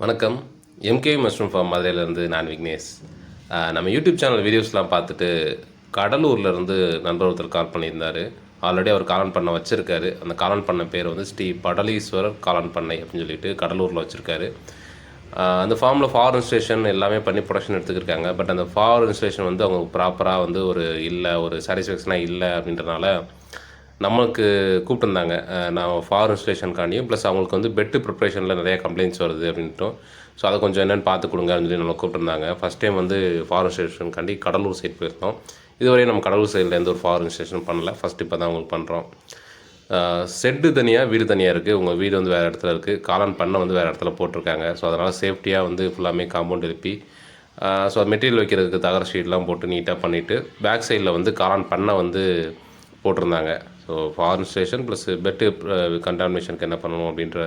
வணக்கம். MK mushroom form மதுரையிலேருந்து நான் விக்னேஷ். நம்ம யூடியூப் சேனல் வீடியோஸ்லாம் பார்த்துட்டு கடலூர்லேருந்து நண்பர் ஒருத்தர் கால் பண்ணியிருந்தார். ஆல்ரெடி அவர் காலன் பண்ணை வச்சுருக்காரு. அந்த காலன் பண்ணை பேர் வந்து ஸ்ரீ படலீஸ்வரர் காலன் பண்ணை அப்படின்னு சொல்லிட்டு கடலூரில் வச்சுருக்காரு. அந்த ஃபார்மில் ஃபார் இன்ஸ்டேஷன் எல்லாமே பண்ணி ப்ரொடக்ஷன் எடுத்துக்கிருக்காங்க. பட் அந்த ஃபார் இன்ஸ்டேஷன் வந்து அவங்க ப்ராப்பராக வந்து ஒரு இல்லை ஒரு சாட்டிஸ்ஃபேக்ஷனாக இல்லை அப்படின்றனால நம்மளுக்கு கூப்பிட்டுருந்தாங்க. நான் ஃபாரின் ஸ்டேஷனுக்காண்டியும் ப்ளஸ் அவங்களுக்கு வந்து பெட்டு ப்ரிப்ரேஷனில் நிறையா கம்ப்ளைண்ட்ஸ் வருது அப்படின்ட்டும் ஸோ அதை கொஞ்சம் என்னென்னு பார்த்து கொடுங்க அப்படின்னு சொல்லி நம்மளை கூப்பிட்டுருந்தாங்க. ஃபஸ்ட் டைம் வந்து ஃபாரின் ஸ்டேஷனுக்காண்டி கடலூர் சைட் போயிருந்தோம். இதுவரையும் நம்ம கடலூர் சைடில் எந்த ஒரு ஃபாரின் ஸ்டேஷன் பண்ணல. ஃபஸ்ட் இப்போ தான் அவங்களுக்கு பண்ணுறோம் செட்டு தனியாக வீடு தனியாக இருக்குது உங்கள் வீடு வந்து வேறு இடத்துல இருக்குது காளான் பண்ணை வந்து வேறு இடத்துல போட்டிருக்காங்க. ஸோ அதனால் சேஃப்டியாக வந்து ஃபுல்லாமே காம்பவுண்ட் எழுப்பி ஸோ மெட்டீரியல் வைக்கிறதுக்கு தகர ஷீட்லாம் போட்டு நீட்டாக பண்ணிவிட்டு பேக் சைடில் வந்து காளான் பண்ணை வந்து போட்டிருந்தாங்க. So foreign station plus bed கண்டாமினேஷனுக்கு என்ன பண்ணணும் அப்படின்ற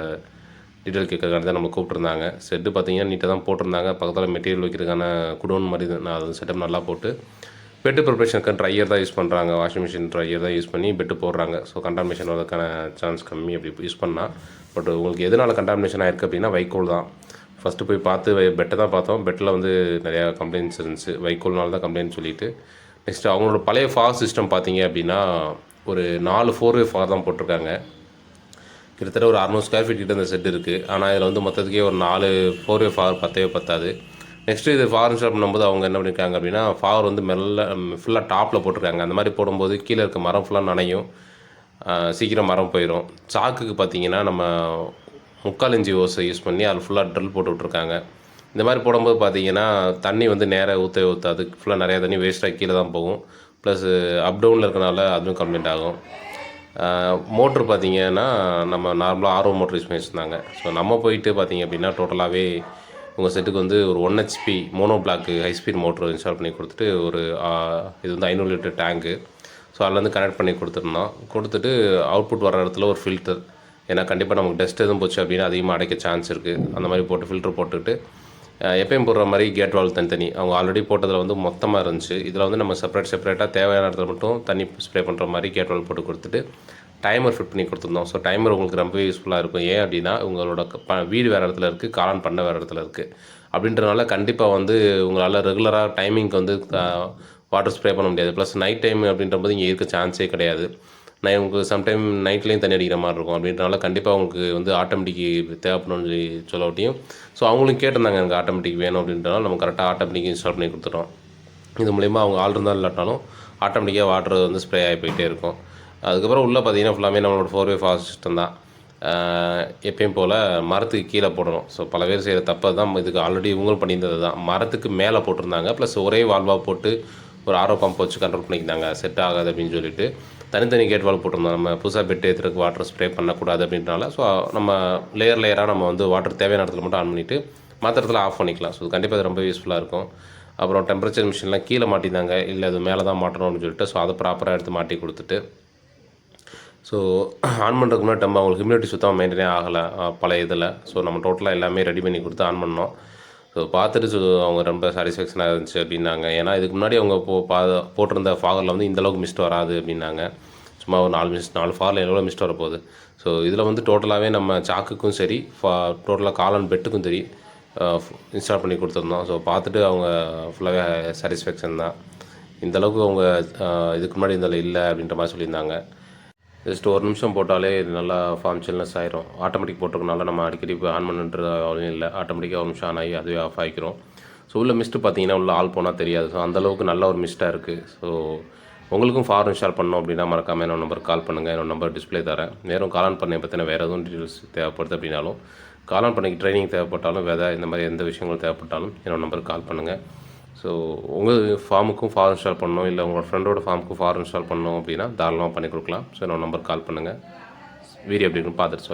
டீட்டெயில் கேட்கறதுக்காக தான் நம்ம கூப்பிட்ருந்தாங்க செட்டு பார்த்தீங்கன்னா நீட்டாக தான் போட்டிருந்தாங்க. பக்கத்தில் மெட்டீரியல் வைக்கிறதுக்கான குடோன் மாதிரி நான் அது செட்டப் நல்லா போட்டு பெட்டு ப்ரிப்ரேஷனுக்கு ட்ரையர் தான் யூஸ் பண்ணுறாங்க வாஷிங் மிஷின் ட்ரையர் தான் யூஸ் பண்ணி பெட்டு போடுறாங்க. ஸோ கண்டாமினேஷன் வரதுக்கான சான்ஸ் கம்மி அப்படி யூஸ் பண்ணால் பட் உங்களுக்கு எதனால் கண்டாமினேஷன் ஆயிருக்கு அப்படின்னா வைக்கோல் தான். ஃபஸ்ட்டு போய் பார்த்து வை பெட்டை தான் பார்த்தோம். பெட்டில் வந்து நிறையா கம்ப்ளைண்ட்ஸ் இருந்துச்சு. வைக்கோல்னால தான் கம்ப்ளைண்ட் சொல்லிட்டு. நெக்ஸ்ட் அவங்களோட பழைய ஃபாஸ்ட் சிஸ்டம் பார்த்தீங்க அப்படின்னா ஒரு நாலு ஃபோர் வே ஃபார் தான் போட்டிருக்காங்க. கிட்டத்தட்ட ஒரு அறநூறு ஸ்கொயர் ஃபீட் கிட்ட இந்த செட் இருக்குது ஆனால் இதில் வந்து மொத்தத்துக்கே ஒரு நாலு ஃபோர் வே ஃபார் பத்தவே பத்தாது. நெக்ஸ்ட்டு இது ஃபார் இன்ஸ்டால் பண்ணும்போது அவங்க என்ன பண்ணியிருக்காங்க அப்படின்னா ஃபார் வந்து மெல்ல ஃபுல்லாக டாப்பில் போட்டிருக்காங்க. அந்த மாதிரி போடும்போது கீழே இருக்க மரம் ஃபுல்லாக நனையும். சீக்கிரம் மரம் போயிடும் சாக்குக்கு பார்த்தீங்கன்னா நம்ம முக்கால் இஞ்சி ஓஸை யூஸ் பண்ணி அதில் ஃபுல்லாக ட்ரில் போட்டு விட்ருக்காங்க இந்த மாதிரி போடும்போது பார்த்தீங்கன்னா தண்ணி வந்து நேராக ஊற்ற ஊற்றாது ஃபுல்லாக நிறையா தண்ணி வேஸ்ட்டாக கீழே தான் போகும். ப்ளஸ்ஸு அப் டவுனில் இருக்கனால அதுவும் கம்ப்ளைண்ட் ஆகும். மோட்ரு பார்த்தீங்கன்னா நம்ம நார்மலாக ஆர்ஓ மோட்ரு யூஸ் பண்ணி வச்சுருந்தாங்க ஸோ நம்ம போயிட்டு பார்த்தீங்க அப்படின்னா டோட்டலாகவே உங்கள் செட்டுக்கு வந்து ஒரு one HP mono block high speed motor install பண்ணி கொடுத்துட்டு ஒரு இது வந்து ஐநூறு லிட்டர் டேங்க்கு ஸோ அதுலேருந்து கனெக்ட் பண்ணி கொடுத்துருந்தோம். கொடுத்துட்டு அவுட்புட் வர இடத்துல ஒரு ஃபில்டர் ஏன்னா கண்டிப்பாக நமக்கு டஸ்ட் எதுவும் போச்சு அப்படின்னா அதிகமாக அடைக்க சான்ஸ் இருக்குது அந்த மாதிரி போட்டு ஃபில்ட்ரு போட்டுட்டு எப்பயும் போடுற மாதிரி கேட் வால் தனித்தனி. அவங்க ஆல்ரெடி போட்டதில் வந்து மொத்தமாக இருந்துச்சு. இதில் வந்து நம்ம செப்பரேட் செப்பரேட்டாக தேவையான இடத்துல மட்டும் தண்ணி ஸ்ப்ரே பண்ணுற மாதிரி கேட் வால் போட்டு கொடுத்துட்டு டைமர் ஃபிட் பண்ணி கொடுத்துருந்தோம். ஸோ டைமர் உங்களுக்கு ரொம்பவே யூஸ்ஃபுல்லாக இருக்கும். ஏன் அப்படின்னா உங்களோட க- ப வீடு வேறு இடத்துல இருக்குது காளான் பண்ண வேறு இடத்துல இருக்குது அப்படின்றனால கண்டிப்பாக வந்து உங்களால் ரெகுலராக டைமிங்க்கு வந்து வாட்டர் ஸ்ப்ரே பண்ண முடியாது. ப்ளஸ் நைட் டைம் அப்படின்றபோது இங்கே இருக்க சான்ஸே கிடையாது. நான் உங்களுக்கு சம்டைம் நைட்லேயும் தண்ணி அடிக்கிற மாதிரி இருக்கும். அப்படின்றனால கண்டிப்பாக உங்களுக்கு வந்து ஆட்டோமேட்டிக் தேவைப்படணும்னு சொல்லி சொல்லவட்டியும். ஸோ அவங்களும் கேட்டிருந்தாங்க எனக்கு ஆட்டோமேட்டிக் வேணும் அப்படின்றனால நம்ம கரெக்டாக ஆட்டோமேட்டிக் இன்ஸ்டால் பண்ணி கொடுத்துட்டோம். இது மூலிமா அவங்க ஆள் இருந்தாலும் இல்லாட்டாலும் ஆட்டோமேட்டிக்காக வாட்டர் வந்து ஸ்ப்ரே ஆகி போயிட்டே இருக்கும். அதுக்கப்புறம் உள்ளே பார்த்தீங்கன்னா ஃபுல்லாமே நம்மளோட ஃபோர் வே ஃபாஸ்ட் சிஸ்டம் தான் எப்பயும் போல் மரத்துக்கு கீழே போடணும். ஸோ பல பேர் செய்கிற தப்பை தான். இதுக்கு ஆல்ரெடி இவங்களும் பண்ணியிருந்தது தான். மரத்துக்கு மேலே போட்டிருந்தாங்க. ப்ளஸ் ஒரே வால்வாக போட்டு ஒரு ஆரோ பம்ப் வச்சு கண்ட்ரோல் பண்ணிக்கிட்டாங்க. செட் ஆகாது அப்படின்னு சொல்லிட்டு. தனித்தனி கேட் வால் போட்டிருந்தோம். நம்ம புதுசாக பெட் ஏற்றுறதுக்கு வாட்டர் ஸ்ப்ரே பண்ணக்கூடாது அப்படின்றனால ஸோ நம்ம லேயர் லேயராக நம்ம வந்து வாட்டர் தேவையான இடத்துல மட்டும் ஆன் பண்ணிவிட்டு மற்ற இடத்துல ஆஃப் பண்ணிக்கலாம். ஸோ கண்டிப்பாக அது ரொம்ப யூஸ்ஃபுல்லாக இருக்கும். அப்புறம் டெம்பரேச்சர் மிஷின்லாம் கீழே மாட்டிருந்தாங்க இல்லை அது மேலே தான் மாட்டணும் அப்படின்னு சொல்லிட்டு ஸோ அதை ப்ராப்பராக எடுத்து மாட்டி கொடுத்துட்டு ஸோ ஆன் பண்ணுறதுக்கு முன்னாடி நம்ம அவங்களுக்கு ஹியூமிடிட்டி சுத்தமாக மெயின்டைனே ஆகலை பழைய இதில். ஸோ நம்ம டோட்டலாக எல்லாமே ரெடி பண்ணி கொடுத்து ஆன் பண்ணோம். ஸோ பார்த்துட்டு ஸோ அவங்க ரொம்ப சாட்டிஸ்ஃபேக்ஷனாக இருந்துச்சு அப்படின்னாங்க. ஏன்னா இதுக்கு முன்னாடி அவங்க போ பா போட்டிருந்த ஃபாகரில் வந்து இந்தளவுக்கு மிஸ்ட் வராது அப்படின்னாங்க. சும்மா ஒரு நாலு மிஸ் நாலு ஃபாரில் எவ்வளோ மிஸ்ட் வரப்போகுது. ஸோ இதில் வந்து டோட்டலாகவே நம்ம சாக்குக்கும் சரி ஃபா டோட்டலாக காலன் பெட்டுக்கும் சரி இன்ஸ்டால் பண்ணி கொடுத்துருந்தோம். ஸோ பார்த்துட்டு அவங்க ஃபுல்லாகவே சாட்டிஸ்ஃபேக்ஷன் தான். இந்தளவுக்கு அவங்க இதுக்கு முன்னாடி இதில் இல்லை அப்படின்ற மாதிரி சொல்லியிருந்தாங்க. ஜஸ்ட் ஒரு நிமிஷம் போட்டாலே இது நல்லா ஃபார்ம் சில்னஸ் ஆயிரும். ஆட்டோமேட்டிக் போட்டிருக்கனால நம்ம அடிக்கடி ஆன் பண்ணுன்றது அவசியம் இல்லை. ஆட்டோமேட்டிக்காக ஒரு நிமிஷம் ஆன் ஆகி அதுவே ஆஃப் ஆகிக்கிறோம் ஸோ உள்ள மிஸ்ட்டு பார்த்தீங்கன்னா உள்ள ஆள் போனால் தெரியாது. ஸோ அந்தளவுக்கு நல்ல ஒரு மிஸ்ட்டாக இருக்குது ஸோ உங்களுக்கும் ஃபார் இன்ஸ்டால் பண்ணோம் அப்படின்னா மறக்காமல் என்னோட நம்பர் கால் பண்ணுங்கள் என்னோட நம்பர் டிஸ்ப்ளே தரேன். வேறும் காலான் பண்ணை பற்றின வேறு எதுவும் டீட்டெயில்ஸ் தேவைப்படுது அப்படின்னாலும் காலான் பண்ணிக்கு ட்ரைனிங் தேவைப்பட்டாலும் வேறு இந்த மாதிரி எந்த விஷயங்கள் தேவைப்பட்டாலும் என்னோட நம்பருக்கு கால் பண்ணுங்கள் ஸோ உங்கள் ஃபார்முக்கும் ஃபார் இன்ஸ்டால் பண்ணணும் இல்லை உங்களோட ஃப்ரெண்டோட ஃபார்முக்கும் ஃபார் இன்ஸ்டால் பண்ணணும் அப்படின்னா தாராளமாக பண்ணி கொடுக்கலாம். ஸோ என்னோட நம்பர் கால் பண்ணுங்கள் வீடியோ அப்படின்னு பார்த்துட்டு